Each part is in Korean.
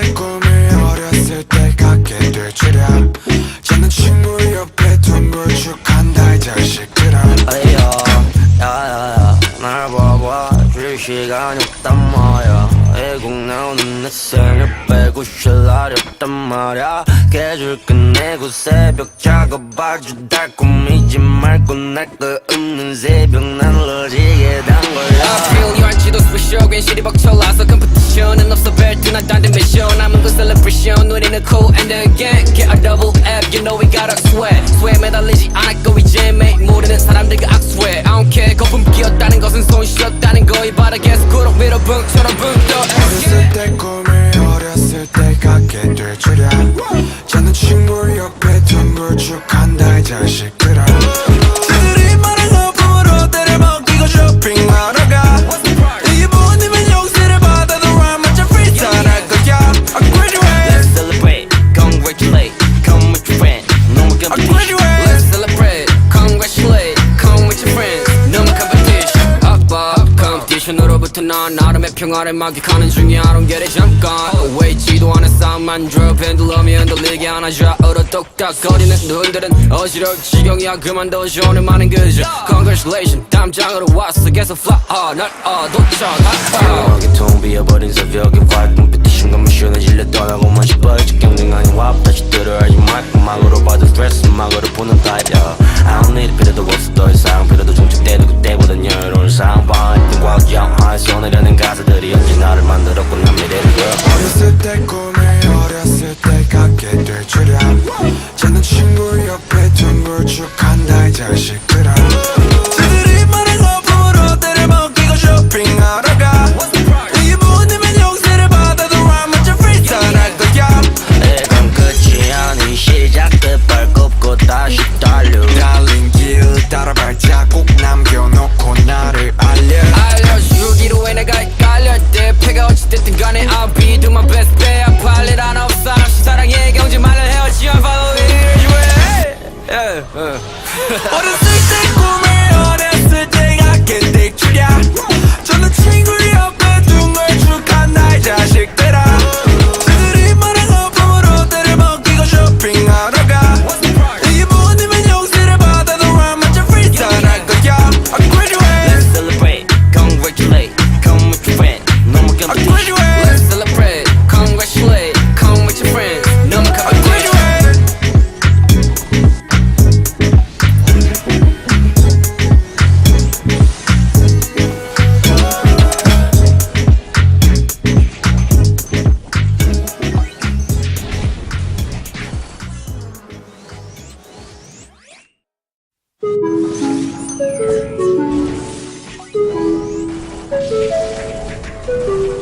때 꿈이 어렸을 때 갖게 될 줄이야 자는 친구 옆에 둥글죽한다 이 자식들아. 아야 야야야 날 봐봐 줄 시간이 없단 말야. 애국 나오는 내 생일 빼고 쉴라렸단 말야. 계절 끝내고 새벽 작업하주 달콤이지 말고 날거 없는 새벽 난 없어 벨트나 딴데 미션 남은 그 셀레브레이션 우리는 cool and again get a double F. You know we got a sweat. 스웨 매달리지 않았고 이제 매일 모르는 사람들과 악수해 I don't care. 거품 끼었다는 것은 손 쉬었다는 거이 바닥에서 구름 위로 붕처럼 붕떠. 어렸을 때 꿈이 어렸을 때 갖게 될 줄이야. 자는 친구 옆에 둥글죽한다 이 자식 competition으로부터 난 나름의 평화를 만끽하는 중이야. It, 잠깐. 왜지도 않은 싸움만 줘. 펜들럼이 흔들리게 안아줘. 얼어 똑딱거리는 눈들은 어지러울 지경이야. 그만둬줘. 오늘 많은 그저. Congratulations, 담장으로 왔어. 계속 fly, 아, 날, 아, 도착. 조용하게 텅 비어버린 새벽에 컴피티션 가면 시원해 질려 떠나고만 싶어 직경등 아닌 와 다시 들어야지 마이크 막으로 받은 스트레스 막으로 보는 타입이야 I don't need 필요도 없어 더 이상 필요도 중축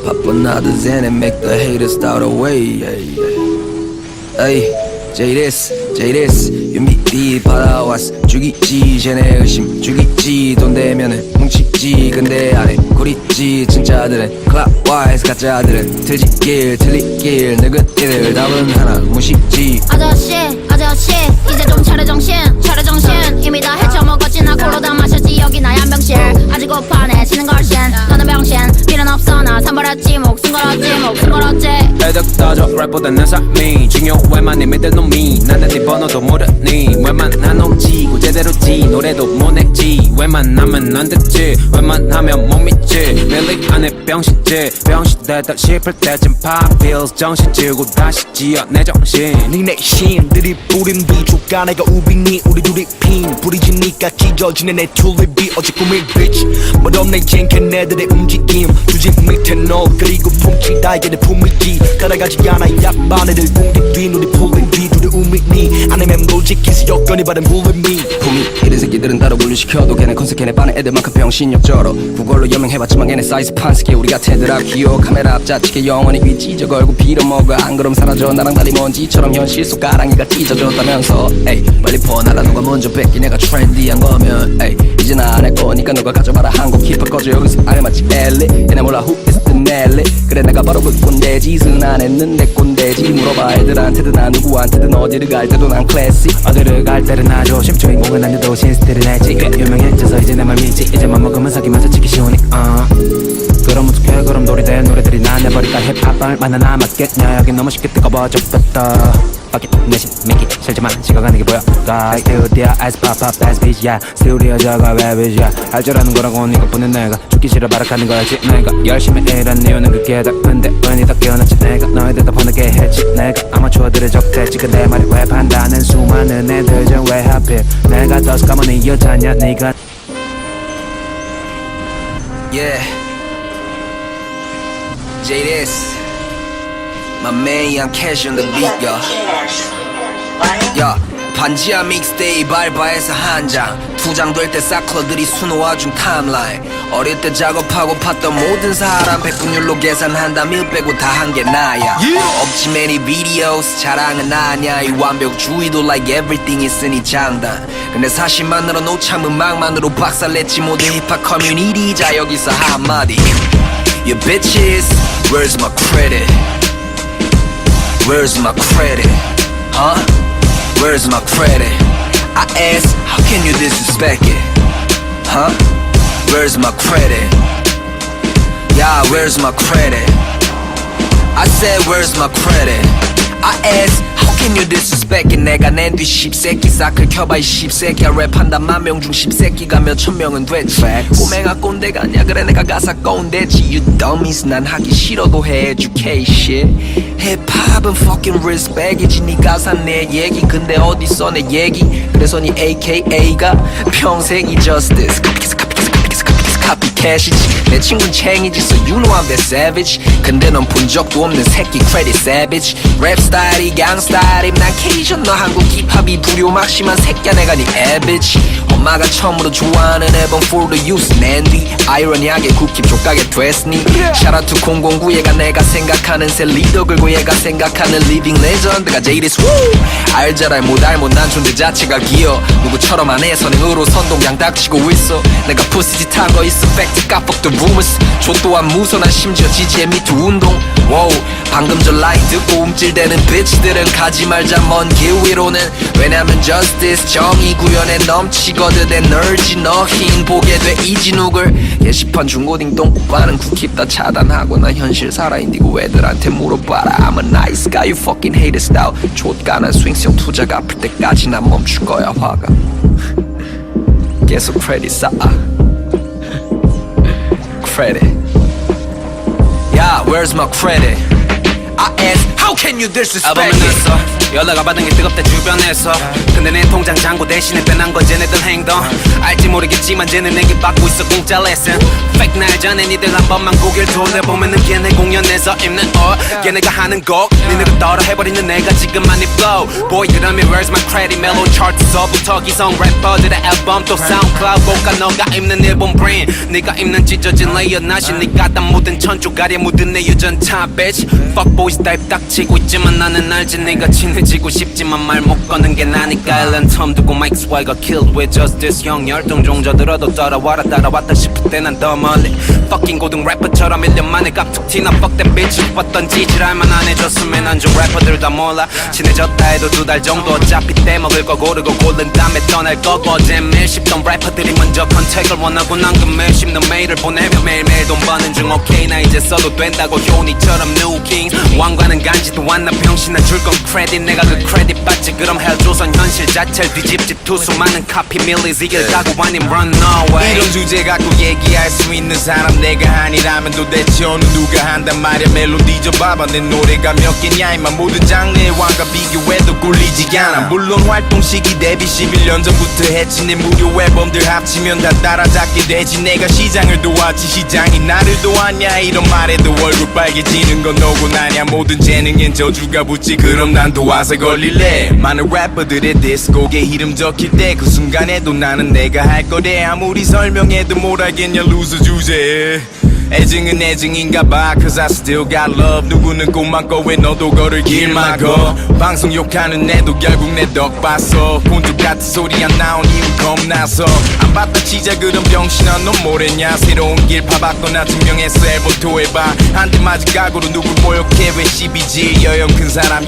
Pop another Zen and make the haters start away. Hey, hey, J-This, J-This, 윤비비 받아왔어. 죽이지, 쟤네 의심. 죽이지, 돈 되면은 뭉치지. 근데 안에 구리지, 진짜들은. 클락와이즈 가짜들은. 트지길, 틀리길, 늙은 이들 답은 하나, 무식지. 아저씨 아저씨 이제 좀 차려 정신 차려 정신 이미 다 헤쳐먹었지 나 콜로 다 마셨지 여기 나 양병실. 아직 고파네 지는 걸신. 너는 병신. 필요는 없어 나 산버렸지 목숨 걸었지 목숨 걸었지. 애덕 떠져. 랩보다는 삶이 중요해만 내 믿을 놈이. 나는 네 번호도 모르니. 웬만한 놈지고 제대로지. 노래도 못 냈지. 웬만하면 안 듣지? 웬만하면 못 믿지? 밀리 안에 병신지. 병신 되다 싶을 때쯤 pop pills. 정신 지우고 다시 지어 내 정신. 니네 신들이 뿌린 비주가 내가 우빈이 우리 둘이 핀. 뿌리지니까 찢어지는 내 튤립 이 어제 꿈일 bitch 멋없네 쟁캔 애들의 움직임. 주집 밑에 너 그리고 훔치다 이게 내 품이지. 따라가지 않아 약반 애들 공기 뒤 우리 풀린 뒤 둘이 우미니. 안에 맴돌지키서 여건이 바른 불림이 품이 이런 새끼들은 따로 분류시켜도 걔네 컨셉 걔네 반은 애들만큼 병신력저러 구걸로 여명해봤지만 걔네 사이즈 판스케 우리 같은 애들아 귀여워 카메라 앞자치게 영원히 귀 찢어 걸고 빌어먹어. 안 그럼 사라져. 나랑 달리 먼지처럼 현실 속 가랑이가 찢어졌다면서. 에이 빨리 퍼날라 누가 먼저 뺏기. 내가 트렌디한 거면 에이 이제 나안할 거니까 누가 가져봐라. 한곡 힙합 꺼져 여기서 알맞지 엘리. 얘네 몰라 who is the 넬리 그래 내가 바로 그 꼰대지. 순안 했는데 꼰대지. 물어봐 애들한테든 난 누구한테든 어디를 갈 때도 난 클래식 어디를 갈 때는 나 조심. 주인공은 아니도 신스틸을 했지. 꽤 유명해져서 이제 내말 믿지. 이제만 먹으면 사기만 사치기 쉬우니 어. 그럼 어떡해? 그럼 놀이된 노래들이 나내 버릴까? 힙합 얼마나 남았겠냐? 여긴 너무 쉽게 뜨거워져 뺐다 Fuck it 내심 make it. 싫지만 식어가는 게 보여. God still there ice pop up that's bitch yeah. still there 저가 왜 bitch yeah. 할줄 아는 거라고 이것뿐인 내가. 죽기 싫어 발악하는 거였지? 내가. 열심히 일한 이유는 그게 다 근데 괜히 더 깨어났지. 내가 너희들 다 보내게 했지. 내가 아마추어들의 적대지. 근데 말이 왜 판다는 수많은 애들 좀왜 하필 내가 더 까만 이 여자냐 네가. Yeah. J this. My man Young Cash on the beat, yo. 야, 반지하 믹스테이프 알바에서 한 장, 두 장 될 때 사클러들이 수놓아 준 타임라인. 어릴 때 작업하고 팠던 모든 사람 백분율로 계산한다면 일 빼고 다 한 게 나야. 없지 many videos, 자랑은 아냐. 이 완벽주의도 like everything 있으니 장단. 근데 사실만으로 노참 음악만으로 박살냈지 모두 힙합 커뮤니티 자 여기서 한마디. You bitches, where's my credit? Where's my credit? Huh? Where's my credit? I ask, how can you disrespect it? Huh? Where's my credit? Yeah, where's my credit? I said, where's my credit? I ask, how can you disrespect it? 내가 낸뒤 십새끼 사클 켜봐 이 십새끼야 랩한다 만명 중 십새끼가 몇천 명은 됐지 꼬맹아 꼰대가 아니야 그래 내가 가사 꼰대지 You dummies. 난 하기 싫어도 해 education. 힙합은 fucking respect이지 네 가사 내 얘기. 근데 어디서 내 얘기? 그래서 네 AKA가 평생이 justice 카피캣이지. 내 친구는 챙이지 so you know I'm that savage. 근데 넌 본 적도 없는 새끼 credit savage. 랩 스타일이 양 스타일임 난 케이션 너 한국 힙합이 불효막 심한 새끼야 내가 네 애비치 엄마가 처음으로 좋아하는 앨범 For the Use 낸뒤 아이러니하게 국힙 족가게 됐으니 샤라투 009 얘가 내가 생각하는 새 리더 그리고 얘가 생각하는 리빙 레전드가 제이리스 우 알잘 못알 못 난 존재 자체가 기어 누구처럼 안해 선행으로 선동양 닥치고 있어. 내가 푸시짓 한거 있어. 팩트 까뻑 the rumors. 조 또한 무선한 심지어 지지의 미투 운동. Wow. 방금 전 라인 듣고 움찔대는 bitch들은 가지 말자 먼 길 위로는. 왜냐면 justice 정의 구현에 넘치 내 널지 너흰 보게 돼. 이진욱을 게시판 중고딩 똥꼬빠는 국힙 다 차단하고 나 현실 살아 인디고 애들한테 물어봐라. I'm a nice guy you fucking hate it style. 좆가난 스윙성 투자가 아플 때까지 난 멈출 거야 화가. 계속 크레딧 쌓아. Credit. Yeah, where's my credit? I ask, how can you disrespect it? 냈어. 연락 안 받은 게 뜨겁대 주변에서. 근데 내 통장 잔고 대신에 빼난 건 쟤네들 행동. 알지 모르겠지만 쟤는 내게 받고 있어 공짜 레슨. Fake 날 전에 니들 한 번만 고개를 돌려보면은 걔네 공연에서 입는 어. 걔네가 하는 곡. 니네가 따라 해버리는 내가 지금 많이 flow. Boy 그러면 where's my credit 멜로 차트서부터 기성 래퍼들의 앨범 또 사운드클라우드 고가 너가 입는 일본 브랜드 네가 입는 찢어진 레이어 나시 네가 다 묻은 천조가리에 묻은 내 유전차 bitch. Fuck boys 타입 닥치 고 있지만 나는 알지 네가 친해지고 싶지만 말 못 거는 게 나니까 일란 텀 두고 마이크 스와이가 killed with justice. 형 열등 종자들어도 따라와라 따라왔다 싶을 때 난 더 멀리. Fucking 고등 래퍼처럼 1년 만에 깍둑 튀나 fuck them bitch 봤던 지질할만 안 해줬으면 안좀 래퍼들 다 몰라. 친해졌다 해도 두 달 정도 어차피 떼먹을 거 고르고 고른 다음에 떠날 거고. 어제 밀 씹던 래퍼들이 먼저 컨택을 원하고 난그 밀씹 너 메일을 보내며 매일매일 돈 버는 중. 오케이 나 이제 써도 된다고 효니처럼 new king 왕관은 간지 도 않나 병신아 줄건 크레딧 내가 그 크레딧 받지. 그럼 헬조선 현실 자체를 뒤집지 투수 많은 카피 밀리즈 이길 각오 아님 run away. 이런 주제 갖고 얘기할 수 있는 사람 내가 아니라면 도대체 어느 누가 한단 말이야. 멜로디 좀 봐봐. 내 노래가 몇 개냐 임만 모든 장르의 왕과 비교해도 꿀리지 않아. 물론 활동 시기 대비 11년 전부터 했지. 내 무료 앨범들 합치면 다 따라잡게 되지. 내가 시장을 도왔지. 시장이 나를 도왔냐 이런 말에도 얼굴 빨개지는 건 너고 나냐. 모든 재능 엔 저주가 붙지 그럼 난 도와서 걸릴래 많은 래퍼들의 디스곡에 이름 적힐 때 그 순간에도 나는 내가 할 거래 아무리 설명해도 뭘 알겠냐 루즈 주제 애증은 애증인가 봐. Cause I still got love. 누구는 꿈만 꿔왜 너도 걸을 길 막어? 방송 욕하는 애도 결국 내 덕 봤어 본죽 같은 소리 안 나온 이유 겁나서. 안 봤다 치자 그런 병신아 넌 뭐랬냐? 새로운 길 파봤거나 증명했어. 앨범 토해봐. 한대 맞은 각오로 누굴 모욕해? 왜 12지 여영 큰 사람